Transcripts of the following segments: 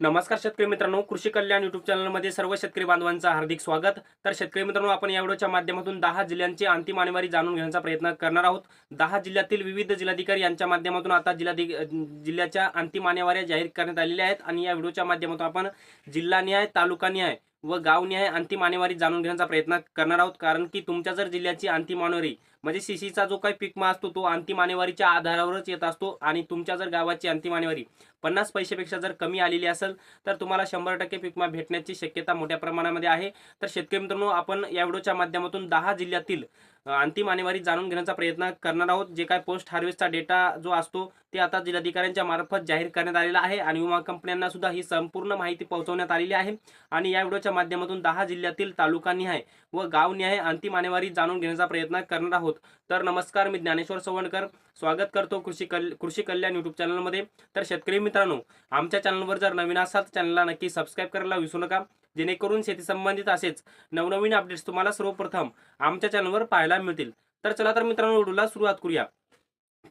नमस्कार शेतकरी मित्रांनो कृषी कल्याण युट्यूब चॅनलमध्ये सर्व शेतकरी बांधवांचं हार्दिक स्वागत. तर शेतकरी मित्रांनो आपण या व्हिडिओच्या माध्यमातून दहा जिल्ह्यांची अंतिम आणेवारी जाणून घेण्याचा प्रयत्न करणार आहोत. दहा जिल्ह्यातील विविध जिल्हाधिकारी यांच्या माध्यमातून आता जिल्हाधिक जिल्ह्याच्या अंतिम आणेवाऱ्या जाहीर करण्यात आलेल्या आहेत. आणि या व्हिडिओच्या माध्यमातून आपण जिल्हानिहाय तालुकानिहाय व गावनिहाय अंतिम आणेवारी जाणून घेण्याचा प्रयत्न करणार आहोत. कारण की तुमच्या जर जिल्ह्याची अंतिम आणेवारी म्हणजे सीसीचा जो काही पिकमा असतो तो अंतिम आणेवारीच्या आधारावरच येत असतो. आणि तुमच्या जर गावाची अंतिम आणेवारी पन्नास पैशापेक्षा जर कमी आलेली असेल तर तुम्हाला शंभर टक्के पिकमा भेटण्याची शक्यता मोठ्या प्रमाणामध्ये आहे. तर शेतकरी मित्रांनो आपण या व्हिडिओच्या माध्यमातून दहा जिल्ह्यातील अंतिम आणेवारी जाणून घेण्याचा प्रयत्न करणार आहोत. जे काय पोस्ट हार्वेस्टचा डेटा जो असतो ते आता जिल्हाधिकाऱ्यांच्या मार्फत जाहीर करण्यात आलेला आहे. आणि विमा कंपन्यांना सुद्धा ही संपूर्ण माहिती पोहोचवण्यात आलेली आहे. आणि या व्हिडिओच्या माध्यमातून दहा जिल्ह्यातील तालुकानिहाय व गावनिहाय अंतिम आणेवारी जाणून घेण्याचा प्रयत्न करणार आहोत. तर नमस्कार मी ज्ञानेश्वर सवणकर. स्वागत करतो कृषी कल कृषी कल्याण युट्यूब चॅनलमध्ये. तर शेतकरी मित्रांनो आमच्या चॅनलवर जर नवीन असाल तर चॅनलला नक्की सबस्क्राईब करायला विसरू नका. जेणेकरून शेती संबंधित असेच नवनवीन अपडेट्स तुम्हाला सर्वप्रथम आमच्या चॅनलवर पाहायला मिळतील. तर चला तर मित्रांनो व्हिडिओला सुरुवात करूया.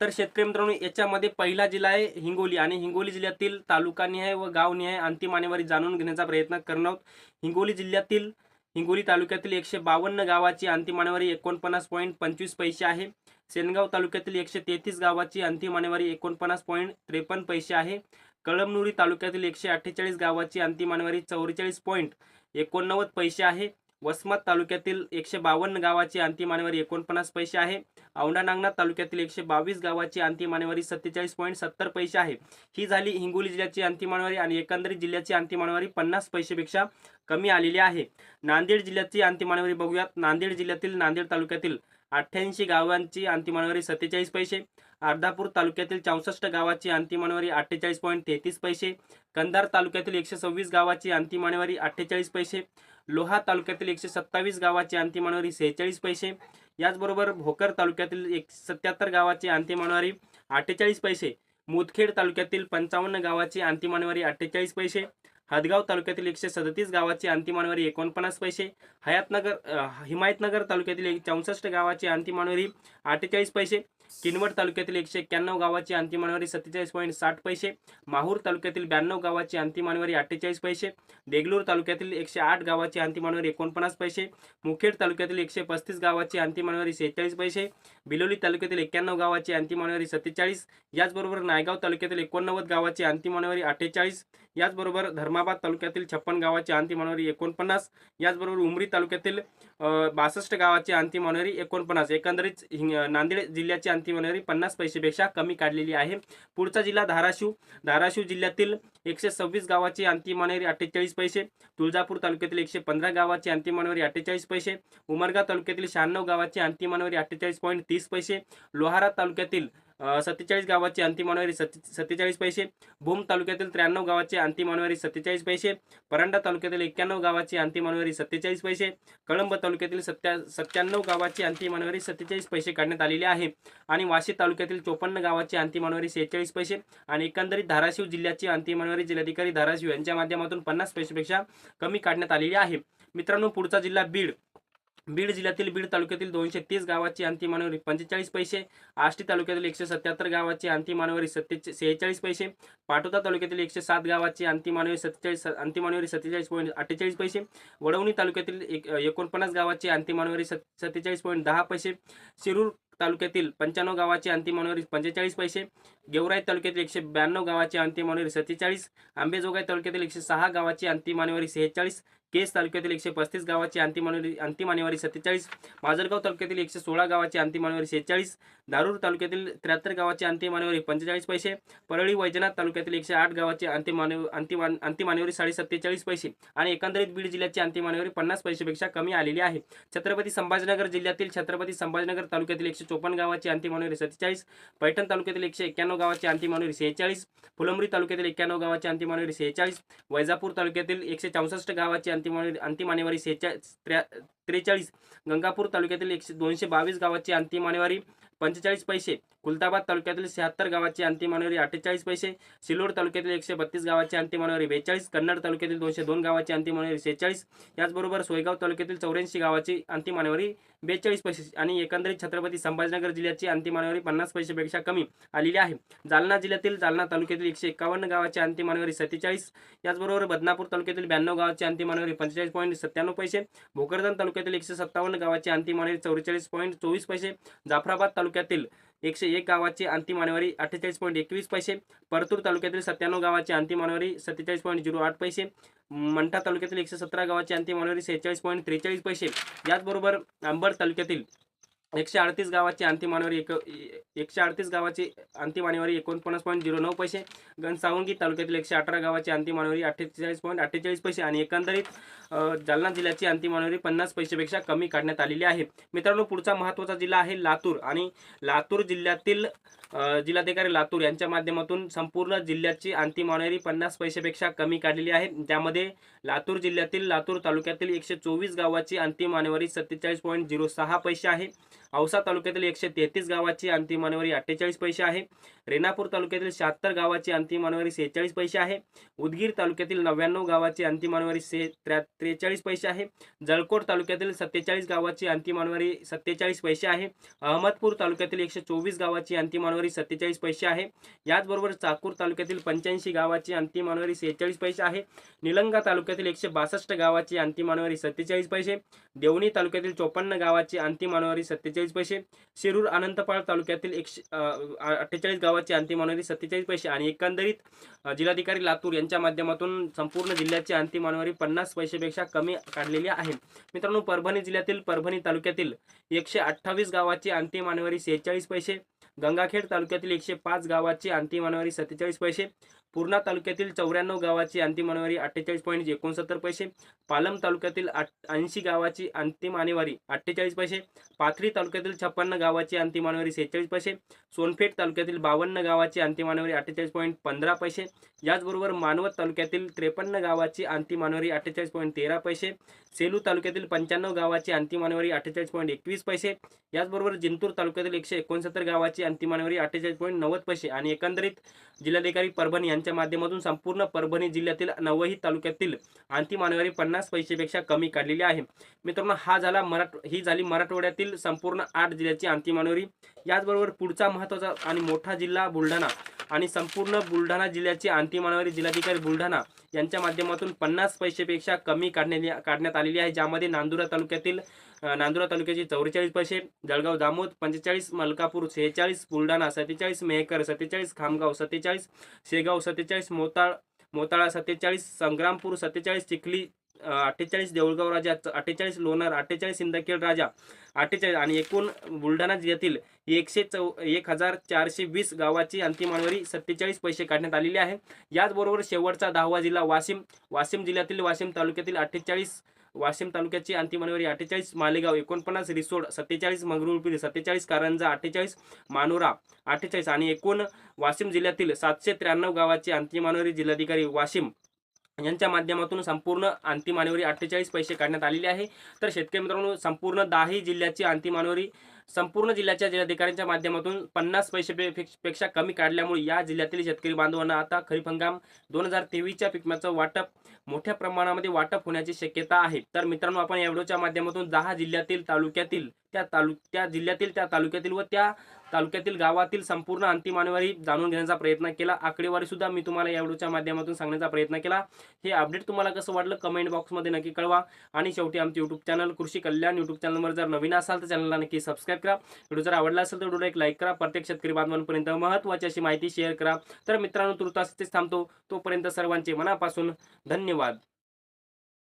तर शेतकरी मित्रांनो याच्यामध्ये पहिला जिल्हा आहे हिंगोली आणि हिंगोली जिल्ह्यातील तालुकानिहाय व गावनिहाय अंतिम आणेवारी जाणून घेण्याचा प्रयत्न करणार आहोत. हिंगोली जिल्ह्यातील हिंगोली तालुक्यातील एकशे बावन्न गावाची अंतिम आणेवारी एकोणपन्नास पॉईंट पंचवीस पैसे आहे. सेनगाव तालुक्यातील एकशे तेहतीस गावाची अंतिम आणेवारी एकोणपन्नास पॉईंट त्रेपन्न पैसे आहे. कळमनुरी तालुक्यातील एकशे अठ्ठेचाळीस गावाची अंतिम आणेवारी चौवेचाळीस पॉईंट एकोणनव्वद पैसे आहे. वसमत तालुक्यातील एकशे बावन्न गावाची अंतिम आणेवारी एकोणपन्नास पैसे आहे. औंढा नागनाथ तालुक्यातील एकशे बावीस गावाची अंतिम आणेवारी सत्तेचाळीस पॉईंट सत्तर पैसे आहे. ही झाली हिंगोली जिल्ह्याची अंतिम आणेवारी आणि एकंदरीत जिल्ह्याची अंतिम आणेवारी पन्नास पैसेपेक्षा कमी आलेली आहे. नांदेड जिल्ह्याची अंतिम आणेवारी बघूयात. नांदेड जिल्ह्यातील नांदेड तालुक्यातील अठ्ठ्याऐंशी गावांची अंतिम आणेवारी सत्तेचाळीस पैसे अर्धापूर तालुक्यातील चौसष्ट गावाची अंतिम आणेवारी अठ्ठेचाळीस पॉईंट तेहतीस पैसे कंधार तालुक्यातील एकशे सव्वीस गावाची अंतिम आणेवारी अठ्ठेचाळीस पैसे लोहा तालुक्यातील एकशे सत्तावीस गावाची अंतिम सेहेचाळीस पैसे. याचबरोबर भोकर तालुक्यातील एक सत्याहत्तर गावाची अंतिम आणेवारी अठ्ठेचाळीस पैसे. मुदखेड तालुक्यातील पंचावन्न गावाची अंतिम आणेवारी अठ्ठेचाळीस पैसे. हदगाव तालुक्यातील एकशे सदतीस गावाची अंतिम एकोणपन्नास पैसे. हयातनगर हिमायतनगर तालुक्यातील एक चौसष्ट गावाची अंतिम आणेवारी अठ्ठेचाळीस पैसे. किनवट तालुक्यातील एकशे एक्क्याण्णव गावाची अंतिम आणवारी सत्तेचाळीस पॉईंट साठ पैसे माहूर तालुक्यातील ब्याण्णव गावाची अंतिम आणवारी अठ्ठेचाळीस पैसे देगलूर तालुक्यातील एकशे आठ गावाची अंतिम आणवारी एकोणपन्नास पैसे मुखेड तालुक्यातील एकशे पस्तीस गावाची अंतिम आणवारी सेहेचाळीस पैसे बिलोली तालुक्यातील एक्क्याण्णव गावाची अंतिम आणवारी सत्तेचाळीस याचबरोबर नायगाव तालुक्यातील एकोणनव्वद गावाची अंतिम आणवारी अठ्ठेचाळीस याचबरोबर धर्माबाद तालुक्यातील छप्पन गावाची अंतिम आणवारी एकोणपन्नास याचबरोबर उमरी तालुक्यातील बासष्ट गावाची अंतिम आणवारी एकोणपन्नास एकंदरीत नांदेड जिल्ह्याची अंतिम पन्नास पैसेपेक्षा कमी काढलेली आहे. पुढचा जिल्हा धाराशिव. धाराशिव जिल्ह्यातील एकशे सव्वीस गावाची अंतिम अठ्ठेचाळीस पैसे. तुळजापूर तालुक्यातील एकशे पंधरा गावाची अंतिम अठ्ठेचाळीस पैसे. उमरगा तालुक्यातील शहाण्णव गावाची अंतिम अठ्ठेचाळीस पॉईंट तीस पैसे. लोहारा तालुक्यातील सत्तेचाळीस गावाची अंतिम मानवारी सत्ते सत्तेचाळीस पैसे. भूम तालुक्यातील त्र्याण्णव गावाची अंतिम मानवारी सत्तेचाळीस पैसे. परांडा तालुक्यातील एक्क्याण्णव गावाची अंतिम मानवारी सत्तेचाळीस पैसे. कळंब तालुक्यातील सत्या सत्त्याण्णव गावाची अंतिम मानवारी सत्तेचाळीस पैसे काढण्यात आलेले आहे. आणि वाशी तालुक्यातील चोपन्न गावाची अंतिम मानवारी सेहेचाळीस पैसे. आणि एकंदरीत धाराशिव जिल्ह्याची अंतिम मानवारी जिल्हाधिकारी धाराशिव यांच्या माध्यमातून पन्नास पैसेपेक्षा कमी काढण्यात आलेली आहे. मित्रांनो पुढचा जिल्हा बीड. बीड जिल्ह्यातील बीड तालुक्यातील दोनशे तीस गावाची अंतिम आणेवारी पंचेचाळीस पैसे आष्टी तालुक्यातील एकशे सत्याहत्तर गावाची अंतिम आणेवारी सत्ते सेहेचाळीस पैसे पाटोदा तालुक्यातील एकशे सात गावाची अंतिम आणेवारी सत्तेचाळीस अंतिम आणेवारी सत्तेचाळीस पॉईंट अठ्ठेचाळीस पैसे वडवणी तालुक्यातील एक एकोणपन्नास गावाची अंतिम आणेवारी सत् सत्तेचाळीस पॉईंट दहा पैसे शिरूर तालुक्यातील पंच्याण्णव गावाची अंतिम आणेवारी पंचेचाळीस पैसे गेवराई तालुक्यातील एकशे ब्याण्णव गावाची अंतिम आणेवारी सत्तेचाळीस आंबेजोगाई तालुक्यातील एकशे सहा गावाची अंतिम आणेवारी सेहेचाळीस केस तालुक्यातील एकशे पस्तीस गावाची अंतिम आणेवारी अंतिम आणेवारी सत्तेचाळीस माजलगाव तालुक्यातील एकशे सोळा गावाची अंतिम आणेवारी सेहेचाळीस दारूर तालुक्यातील त्र्याहत्तर गावाची अंतिम आणेवारी पंचेचाळीस पैसे परळी वैजनाथ तालुक्यातील एकशे आठ गावाची अंतिम मानव अंतिम अंतिम आणेवारी साडे सत्तेचाळीस पैसे आणि एकंदरीत बीड जिल्ह्याची अंतिम आणेवारी पन्नास पैसेपेक्षा कमी आलेली आहे. छत्रपती संभाजीनगर जिल्ह्यातील छत्रपती संभाजीनगर तालुक्यातील एकशे चोपन्न गावाची अंतिम आणेवारी सत्तेचाळीस पैठण तालुक्यातील एकशे एक्क्याण्णव गावाची अंतिम आणेवारी सेहेचाळीस फुलंब्री तालुक्यातील एक्क्याण्णव गावाची अंतिम सेहेचाळीस वैजापूर तालुक्यातील एकशे चौसष्ट गावाची अंतिम आणेवारी अंतिम आणेवारी सेहेचाळीस त्र्या त्रेचाळीस गंगापूर तालुक्यातील एकशे दोनशे बावीस गावाची अंतिम आणेवारी पंचेचाळीस पैसे. खुलताबाद तालुक्यातील शहात्तर गावाची अंतिम आणेवारी अठ्ठेचाळीस पैसे. सिल्लोड तालुक्यातील एकशे बत्तीस गावाची अंतिम आणेवारी बेचाळीस. कन्नड तालुक्यातील दोनशे दोन गावाची अंतिम आणेवारी सेहेचाळीस याचबरोबर सोयगाव तालुक्यातील चौऱ्याऐंशी गावाची अंतिम आणेवारी बेचाळीस पैसे आणि एकंदरीत छत्रपती संभाजीनगर जिल्ह्याची अंतिम मानवरी पन्नास पैशापेक्षा कमी आलेली आहे. जालना जिल्ह्यातील जालना तालुक्यातील एकशे एकावन्न गावाची अंतिम मानवरी सत्तेचाळीस. याचबरोबर बदनापूर तालुक्यातील ब्याण्णव गावाची अंतिम मानवरी पंचेचाळीस पॉईंट सत्त्याण्णव पैसे. भोकरदन तालुक्यातील एकशे सत्तावन्न गावाची अंतिम मानवरी चौवेचाळीस पॉईंट चोवीस पैसे. जाफराबाद तालुक्यातील एकशे एक गावाची अंतिम मानवरी अठ्ठेचाळीस पॉईंट एकवीस पैसे परतूर तालुक्यातील सत्त्याण्णव गावाची अंतिम मानवारी सत्तेचाळीस पॉईंट झिरो आठ पैसे मंठा तालुक्यातील एकशे सतरा गावाची अंतिम मानवारी सेहेचाळीस पॉईंट त्रेचाळीस पैसे. याचबरोबर अंबड तालुक्यातील एकशे अडतीस गावाची अंतिम मानवारी एक एकशे अडतीस गावाची अंतिम मानवरी एकोणपन्नास पॉईंट झिरो नऊ पैसे. गणसावंगी तालुक्यातील एकशे अठरा गावाची अंतिम मानवरी अठ्ठेचाळीस पॉईंट अठ्ठेचाळीस पैसे आणि एकंदरीत जालना जिल्ह्याची अंतिम मानवरी पन्नास पैशापेक्षा कमी काढण्यात आलेली आहे. मित्रांनो पुढचा महत्त्वाचा जिल्हा आहे लातूर आणि लातूर जिल्ह्यातील जिल्हाधिकारी लातूर यांच्या माध्यमातून संपूर्ण जिल्ह्याची अंतिम मानवरी पन्नास पैशापेक्षा कमी काढलेली आहे. त्यामध्ये लातूर जिल्ह्यातील लातूर तालुक्यातील एकशे चोवीस गावाची अंतिम मानवरी सत्तेचाळीस पॉईंट झिरो सहा पैसे आहे. औसा तालुक्यातील एकशे तेहतीस गावाची अंतिम मानवरी अठ्ठेचाळीस पैसे आहे. रेणापूर तालुक्यातील शहात्तर गावाची अंतिम मानवरी सेहेचाळीस पैसे आहे. उदगीर तालुक्यातील नव्याण्णव गावाची अंतिम मानवरी से त्र्या त्रेचाळीस पैसे आहे. जळकोट तालुक्यातील सत्तेचाळीस गावाची अंतिम मानवरी सत्तेचाळीस पैसे आहे. अहमदपूर तालुक्यातील एकशे चोवीस गावाची अंतिम मानवरी सत्तेचाळीस पैसे आहे. याचबरोबर चाकूर तालुक्यातील पंच्याऐंशी गावाची अंतिम मानवरी सेहेचाळीस पैसे आहे. निलंगा तालुक्यातील एकशे बासष्ट गावाची अंतिम मानवरी सत्तेचाळीस पैसे. देवणी तालुक्यातील चोपन्न गावाची अंतिम मानवारी सत्तेचाळीस पैसे. शिरूर अनंतपाळ तालुक्यातील एकशे अठ्ठेचाळीस गावाची अंतिम मानवारी सत्तेचाळीस पैसे आणि एकंदरीत जिल्हाधिकारी लातूर यांच्या माध्यमातून संपूर्ण जिल्ह्याची अंतिम मानवारी पन्नास पैशापेक्षा कमी काढलेली आहे मित्रांनो परभणी जिल्ह्यातील परभणी तालुक्यातील एकशे अठ्ठावीस गावाची अंतिम मानवारी सेहेचाळीस पैसे गंगाखेड तालुक्यातील एकशे पाच गावाची अंतिम मानवारी सत्तेचाळीस पैसे पूर्णा तालुक्यातील चौऱ्याण्णव गावाची अंतिम आणेवारी अठ्ठेचाळीस पॉईंट एकोणसत्तर पैसे पालम तालुक्यातील ऐंशी गावाची अंतिम आणेवारी अठ्ठेचाळीस पैसे पाथरी तालुक्यातील छप्पन्न गावाची अंतिम आणेवारी सेहेचाळीस पैसे सोनपेठ तालुक्यातील बावन्न गावाची अंतिम आणेवारी अठ्ठेचाळीस पॉईंट पंधरा पैसे याचबरोबर मानवत तालुक्यातील त्रेपन्न गावाची अंतिम आणेवारी अठ्ठेचाळीस पॉईंट तेरा पैसे सेलू तालुक्यातील पंच्याण्णव गावाची अंतिम आणेवारी अठ्ठेचाळीस पॉईंट एकवीस पैसे याचबरोबर जिंतूर तालुक्यातील एकशे एकोणसत्तर गावाची अंतिम आणेवारी अठ्ठेचाळीस पॉईंट नव्वद पैसे आणि एकंदरीत जिल्हाधिकारी परभणी यांच्या माध्यमातून संपूर्ण परभणी जिल्ह्यातील नवही तालुक्यातील अंतिम आणेवारी पन्नास पैसेपेक्षा कमी काढलेली आहे. मित्रांनो हा झाला मराठ ही झाली मराठवाड्यातील संपूर्ण आठ जिल्ह्याची अंतिम आणेवारी याचबरोबर पुढचा महत्त्वाचा आणि मोठा जिल्हा बुलढाणा. आणि संपूर्ण बुलढाणा जिल्ह्याची अंतिमानवारी जिल्हाधिकारी बुलढाणा यांच्या माध्यमातून पन्नास पैसेपेक्षा कमी काढण्यात काढण्यात आलेली आहे. ज्यामध्ये नांदुरा तालुक्यातील नांदुरा तालुक्याचे चौवेचाळीस पैसे जळगाव जामोद पंचेचाळीस मलकापूर सेहेचाळीस बुलढाणा सत्तेचाळीस मेहकर सत्तेचाळीस खामगाव सत्तेचाळीस शेगाव सत्तेचाळीस मोताळ मोताळा सत्तेचाळीस संग्रामपूर सत्तेचाळीस चिखली अठ्ठेचाळीस देऊळगाव राजा अठ्ठेचाळीस लोणार अठ्ठेचाळीस सिंदखेड राजा अठ्ठेचाळीस आणि एकूण बुलढाणा जिल्ह्यातील एकशे चौ एक हजार चारशे वीस गावाची अंतिम मानवरी सत्तेचाळीस पैसे काढण्यात आलेली आहे. याचबरोबर शेवटचा दहावा जिल्हा वाशिम वाशिम जिल्ह्यातील वाशिम तालुक्यातील अठ्ठेचाळीस वाशिम तालुक्याची अंतिम मानवरी अठ्ठेचाळीस मालेगाव एकोणपन्नास रिसोड सत्तेचाळीस मंगरुळपिरी सत्तेचाळीस कारंजा अठ्ठेचाळीस मानोरा अठ्ठेचाळीस आणि एकूण वाशिम जिल्ह्यातील सातशे त्र्याण्णव गावाची अंतिम मानवरी जिल्हाधिकारी वाशिम यांच्या माध्यमातून संपूर्ण अंतिम मानवरी अठ्ठेचाळीस पैसे काढण्यात आलेले आहे. तर शेतकरी मित्रांनो संपूर्ण दाही जिल्ह्याची अंतिम मानवरी संपूर्ण जिल्ह्याच्या जिल्हाधिकाऱ्यांच्या माध्यमातून पन्नास पैसे पेक्षा कमी काढल्यामुळे या जिल्ह्यातील शेतकरी बांधवांना आता खरीप हंगाम दोन हजार तेवीसच्या पिकम्याचं वाटप मोठ्या प्रमाणामध्ये वाटप होण्याची शक्यता आहे. तर मित्रांनो आपण या व्हिडिओच्या माध्यमातून दहा जिल्ह्यातील तालुक्यातील त्या तालु त्या जिल्ह्यातील त्या तालुक्यातील व त्या तालुक्यातील गावातील संपूर्ण अंतिम मानवरी जाणून घेण्याचा प्रयत्न केला. आकडेवारी सुद्धा मी तुम्हाला या व्हिडिओच्या माध्यमातून सांगण्याचा प्रयत्न केला. हे अपडेट तुम्हाला कसं वाटलं कमेंट बॉक्समध्ये नक्की कळवा. आणि शेवटी आमचे यूट्यूब चॅनल कृषी कल्याण यूट्यूब चॅनलवर जर नवीन असाल तर चॅनलला नक्की सबस्क्राईब करा. व्हिडिओ जर आवडला असेल तर व्हिडिओला एक लाईक करा. प्रत्येक शेतकरी बांधवांपर्यंत महत्त्वाची अशी माहिती शेअर करा. तर मित्रांनो तुर्तास थांबतो. तोपर्यंत सर्वांचे मनापासून धन्यवाद.